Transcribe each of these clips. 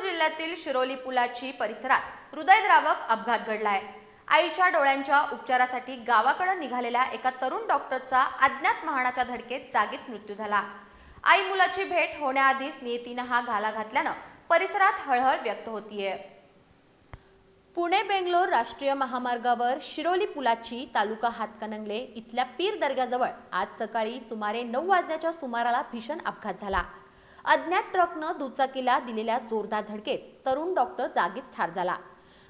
जिल्ह्यातील शिरोली पुलाची परिसरात हृदयद्रावक अपघात घडलाय. आईच्या डोळ्यांच्या उपचारासाठी गावाकडे निघालेल्या एका तरुण डॉक्टरचा अज्ञात वाहनाच्या धडकेत जागीच मृत्यू झाला. आई मुलाची भेट होण्याआधीच नियतीनं हा घाला घातल्यानं परिसरात हळहळ व्यक्त होतीये. पुणे बेंगलोर राष्ट्रीय महामार्गावर शिरोली पुलाची तालुका हातकणंगले इथल्या पीर दर्ग्याजवळ आज सकाळी सुमारे नऊ वाजण्याच्या सुमाराला भीषण अपघात झाला. अज्ञात ट्रकनं दुचाकीला दिलेल्या जोरदार धडकेत तरुण डॉक्टर जागीच ठार झाला.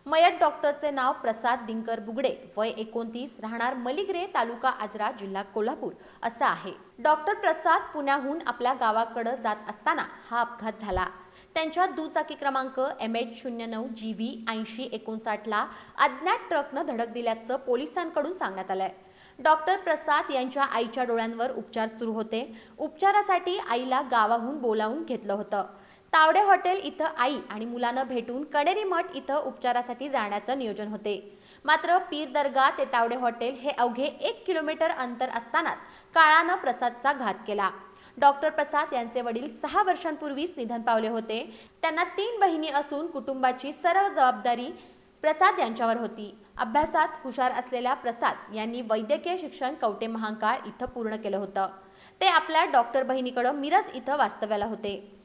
मयत डॉक्टरचे नाव प्रसाद दिंकर बुगडे वय एकोणतीस राहणार मलिग्रे तालुका आजरा जिल्हा कोल्हापूर असं आहे. डॉक्टर प्रसाद पुण्याहून आपल्या गावाकडे जात असताना हा अपघात झाला. त्यांच्या दुचाकी क्रमांक एम एच शून्य नऊ जी व्ही ऐंशी एकोणसाठला अज्ञात ट्रकनं धडक दिल्याचं पोलिसांकडून सांगण्यात आलंय. डॉक्टर प्रसाद यांच्या आईच्या डोळ्यांवर उपचार सुरू होते. उपचारासाठी आईला गावाहून बोलावून घेतलं होतं. तावडे हॉटेल इथं आई आणि मुलानं भेटून कणेरी मठ इथं उपचारासाठी जाण्याचं नियोजन होते. मात्र पीर दर्गा ते तावडे हॉटेल हे अवघे एक किलोमीटर अंतर असतानाच काळानं प्रसादचा घात केला. डॉक्टर प्रसाद यांचे वडील सहा वर्षांपूर्वीच निधन पावले होते. त्यांना तीन बहिणी असून कुटुंबाची सर्व जबाबदारी प्रसाद यांच्यावर होती. अभ्यासात हुशार असलेल्या प्रसाद यांनी वैद्यकीय शिक्षण कवटे महांकाळ इथं पूर्ण केलं होतं. ते आपल्या डॉक्टर बहिणीकडं मिरज इथं वास्तव्याला होते.